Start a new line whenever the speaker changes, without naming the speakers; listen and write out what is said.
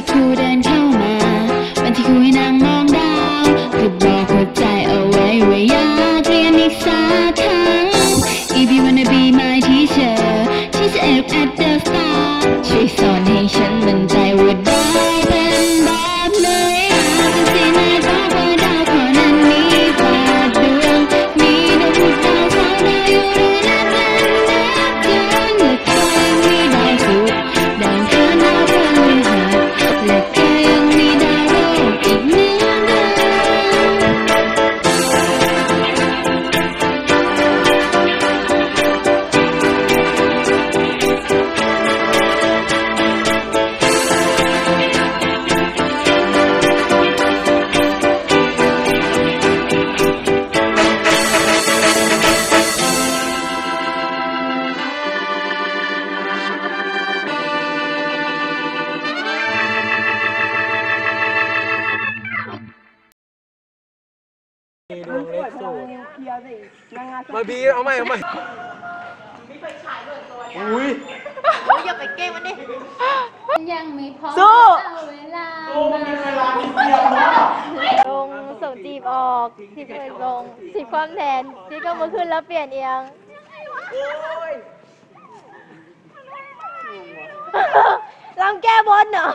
cute and count. เลียร์สินางงามา
บีเอาไหมเอาไหมอุ้ย
โอ้ยอย่าไปเก้งมันดิ
ยังไม่พอ
สู้
เอาเวลา
ลงส่งจีบออกจีบเลยลงจีบความแทนจีบก็มาขึ้นแล้วเปลี่ยนเอียงลำแก้บนเหรอ